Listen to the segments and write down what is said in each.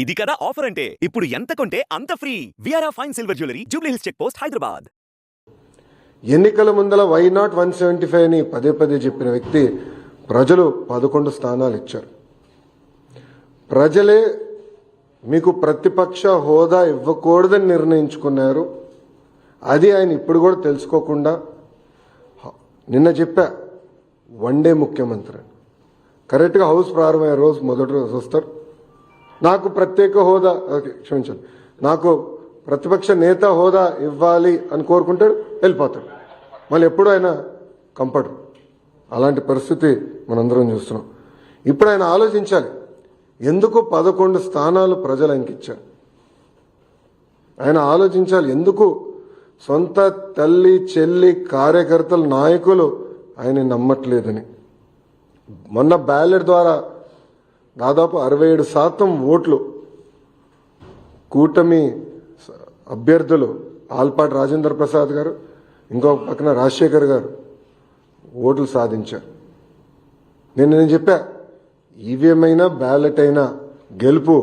ఇది కదా ఆఫర్ అంటే ఇప్పుడు ఎంత కొంటే అంత free. విఆర్ఆ fine silver jewellery Jubilee Hills check post Hyderabad. ఎన్నికల ముందల why not one seventy five అని పదే పదే చెప్పిన వ్యక్తి ప్రజలు పదకొండు స్థానాలు ఇచ్చారు ప్రజలే మీకు ప్రతిపక్ష హోదా ఇవ్వకూడదని నిర్ణయించుకున్నారు. అది ఆయన ఇప్పుడు కూడా తెలుసుకోకుండా నిన్న చెప్పా వన్ డే ముఖ్యమంత్రి కరెక్ట్గా హౌస్ ప్రారంభమయ్యే రోజు మొదటి రోజు వస్తారు. నాకు ప్రత్యేక హోదా ఓకే, క్షమించండి. నాకు ప్రతిపక్ష నేత హోదా ఇవ్వాలి అని కోరుకుంటాడు వెళ్ళిపోతాడు. మళ్ళీ ఎప్పుడు ఆయన కంపడు. అలాంటి పరిస్థితి మనందరం చూస్తున్నాం. ఇప్పుడు ఆయన ఆలోచించాలి. ఎందుకు పదకొండు స్థానాలు ప్రజలు ఆయనకి ఇచ్చారు ఆయన ఆలోచించాలి. ఎందుకు సొంత తల్లి చెల్లి కార్యకర్తలు నాయకులు ఆయన నమ్మట్లేదని? మొన్న బ్యాలెట్ ద్వారా దాదాపు అరవై ఏడు శాతం ఓట్లు కూటమి అభ్యర్థులు ఆల్పాటి రాజేంద్ర ప్రసాద్ గారు ఇంకో పక్కన రాజశేఖర్ గారు ఓట్లు సాధించారు. నేను నేను చెప్పా ఈవీఎం అయినా బ్యాలెట్ అయినా గెలుపు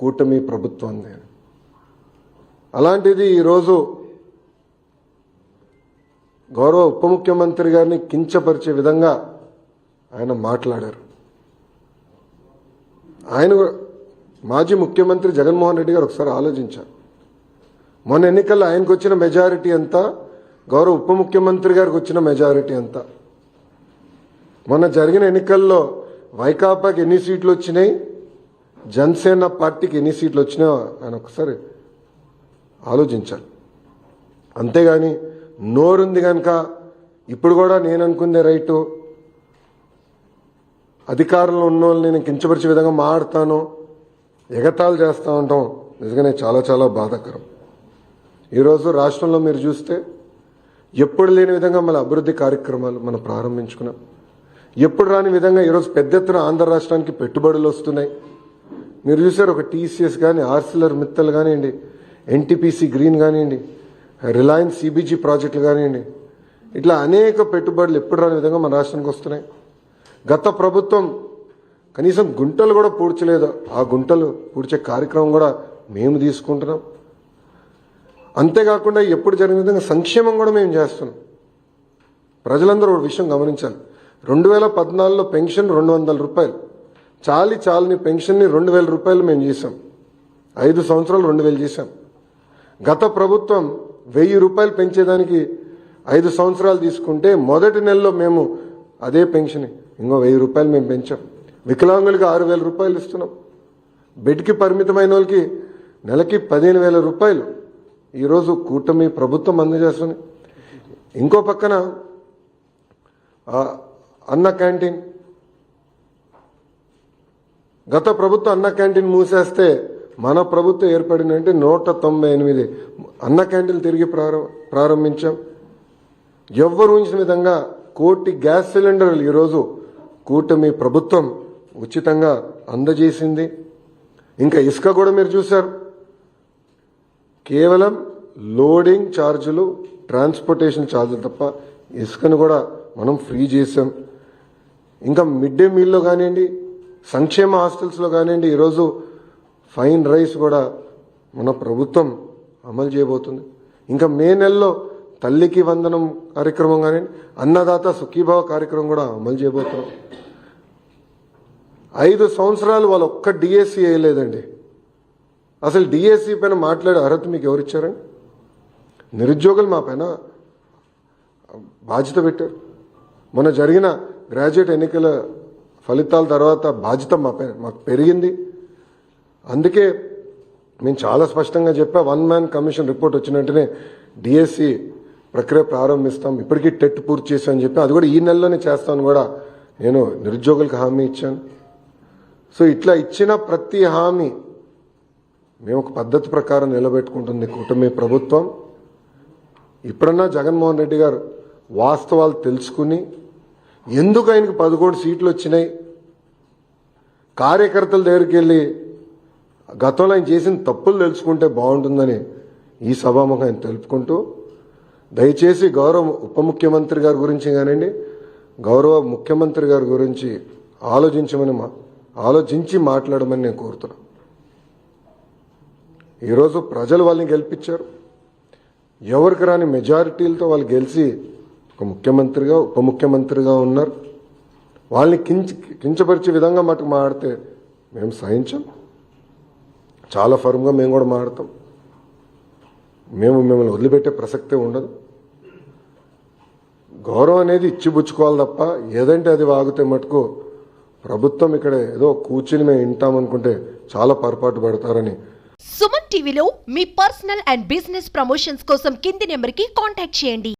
కూటమి ప్రభుత్వం అలాంటిది ఈరోజు గౌరవ ఉప ముఖ్యమంత్రి గారిని కించపరిచే విధంగా ఆయన మాట్లాడారు. ఆయన కూడా- మాజీ ముఖ్యమంత్రి జగన్మోహన్ రెడ్డి గారు ఒకసారి ఆలోచించారు. మొన్న ఎన్నికల్లో ఆయనకు వచ్చిన మెజారిటీ ఎంత గౌరవ ఉప ముఖ్యమంత్రి గారికి వచ్చిన మెజారిటీ ఎంత మొన్న జరిగిన ఎన్నికల్లో వైకాపాకి ఎన్ని సీట్లు వచ్చినాయి జనసేన పార్టీకి ఎన్ని సీట్లు వచ్చినాయో ఆయన ఒకసారి ఆలోచించాలి. అంతేగాని నోరుంది కనుక ఇప్పుడు కూడా నేను అనుకుందే రైటు అధికారంలో ఉన్న వాళ్ళని నేను కించపరిచే విధంగా మాడతాను ఎగతాళి చేస్తూ ఉంటాం. నిజంగానే చాలా చాలా బాధాకరం. ఈరోజు రాష్ట్రంలో మీరు చూస్తే ఎప్పుడు లేని విధంగా మన అభివృద్ధి కార్యక్రమాలు మనం ప్రారంభించుకున్నాం. ఎప్పుడు రాని విధంగా ఈరోజు పెద్ద ఎత్తున ఆంధ్ర రాష్ట్రానికి పెట్టుబడులు వస్తున్నాయి. మీరు చూసారు ఒక టీసీఎస్ కానీ ఆర్సిలర్ మిత్తల్ కానివ్వండి ఎన్టీపీసీ గ్రీన్ కానివ్వండి రిలయన్స్ సిబిజీ ప్రాజెక్టులు కానివ్వండి ఇట్లా అనేక పెట్టుబడులు ఎప్పుడు రాని విధంగా మన రాష్ట్రానికి వస్తున్నాయి. గత ప్రభుత్వం కనీసం గుంటలు కూడా పూడ్చలేదు. ఆ గుంటలు పూడ్చే కార్యక్రమం కూడా మేము తీసుకుంటున్నాం. అంతేకాకుండా ఎప్పుడు జరిగిన విధంగా సంక్షేమం కూడా మేము చేస్తున్నాం. ప్రజలందరూ ఒక విషయం గమనించాలి. రెండు వేల పద్నాలుగులో పెన్షన్ రెండు వందల రూపాయలు. చాలి చాలని పెన్షన్ని రెండు వేల రూపాయలు మేము చేసాం ఐదు సంవత్సరాలు రెండు వేలు చేశాం. గత ప్రభుత్వం వెయ్యి రూపాయలు పెంచేదానికి ఐదు సంవత్సరాలు తీసుకుంటే మొదటి నెలలో మేము అదే పెన్షన్ ఇంకో వెయ్యి రూపాయలు మేము పెంచాం. వికలాంగులకి ఆరు వేల రూపాయలు ఇస్తున్నాం. బెడ్కి పరిమితమైన వాళ్ళకి నెలకి పదిహేను వేల రూపాయలు. ఈరోజు కూటమి ప్రభుత్వం అందజేస్తుంది. ఇంకో పక్కన అన్న క్యాంటీన్. గత ప్రభుత్వం అన్న క్యాంటీన్ మూసేస్తే మన ప్రభుత్వం ఏర్పడిందంటే నూట తొంభై ఎనిమిది అన్న క్యాంటీన్లు తిరిగి ప్రారం- ప్రారంభించాం. ఎవ్వరు ఉంచిన విధంగా కోటి గ్యాస్ సిలిండర్లు ఈరోజు కూటమి ప్రభుత్వం ఉచితంగా అందజేసింది. ఇంకా ఇసుక కూడా మీరు చూశారు. కేవలం లోడింగ్ ఛార్జీలు ట్రాన్స్పోర్టేషన్ ఛార్జీలు తప్ప ఇసుకను కూడా మనం ఫ్రీ చేసాం ఇంకా మిడ్ డే మీల్లో కానివ్వండి సంక్షేమ హాస్టల్స్లో కానివ్వండి ఈరోజు ఫైన్ రైస్ కూడా మన ప్రభుత్వం అమలు చేయబోతుంది. ఇంకా మే నెలలో తల్లికి వందనం కార్యక్రమం కానీ అన్నదాత సుఖీభావ కార్యక్రమం కూడా అమలు చేయబోతున్నాం. ఐదు సంవత్సరాలు వాళ్ళు ఒక్క డిఎస్సి వేయలేదండి. అసలు డిఎస్సి పైన మాట్లాడే అర్హత మీకు ఎవరిచ్చారండి నిరుద్యోగులు మా పైన బాధ్యత పెట్టారు. మొన్న జరిగిన గ్రాడ్యుయేట్ ఎన్నికల ఫలితాల తర్వాత బాధ్యత మా పైన మాకు పెరిగింది. అందుకే మేము చాలా స్పష్టంగా చెప్పా వన్ మ్యాన్ కమిషన్ రిపోర్ట్ వచ్చిన వెంటనే డిఎస్సి ప్రక్రియ ప్రారంభిస్తాం. ఇప్పటికీ టెట్ పూర్తి చేశామని చెప్పి అది కూడా ఈ నెలలోనే చేస్తామని కూడా. నేను నిరుద్యోగులకు హామీ ఇచ్చాను. సో ఇట్లా ఇచ్చిన ప్రతి హామీ మేము ఒక పద్ధతి ప్రకారం నిలబెట్టుకుంటుంది కూటమి ప్రభుత్వం. ఇప్పుడన్నా జగన్మోహన్ రెడ్డి గారు వాస్తవాలు తెలుసుకుని ఎందుకు ఆయనకు పదకొండు సీట్లు వచ్చినాయి? కార్యకర్తల దగ్గరికి వెళ్ళి గతంలో ఆయన చేసిన తప్పులు తెలుసుకుంటే బాగుంటుందని ఈ సభాముఖం ఆయన తెలుపుకుంటూ దయచేసి గౌరవ ఉప ముఖ్యమంత్రి గారి గురించి కానివ్వండి గౌరవ ముఖ్యమంత్రి గారి గురించి ఆలోచించమని మా ఆలోచించి మాట్లాడమని నేను కోరుతున్నాను. ఈరోజు ప్రజలు వాళ్ళని గెలిపించారు. ఎవరికి రాని మెజారిటీలతో వాళ్ళు గెలిచి ఒక ముఖ్యమంత్రిగా ఉప ముఖ్యమంత్రిగా ఉన్నారు. వాళ్ళని కించ కించపరిచే విధంగా మటుకు మాడితే మేము సహించాం. చాలా ఫర్మ్గా మేము కూడా మాడతాం మేము మిమ్మల్ని వదిలిపెట్టే ప్రసక్తే ఉండదు. గౌరవం అనేది ఇచ్చిపుచ్చుకోవాలి తప్ప ఏదంటే అది వాగితే మటుకు ప్రభుత్వం ఇక్కడ ఏదో కూర్చుని మేము వింటామనుకుంటే చాలా పొరపాటు పడతారని. సుమన్ టీవీలో మీ పర్సనల్ అండ్ బిజినెస్ ప్రమోషన్స్ కోసం కింది నెంబర్కి కాంటాక్ట్ చేయండి.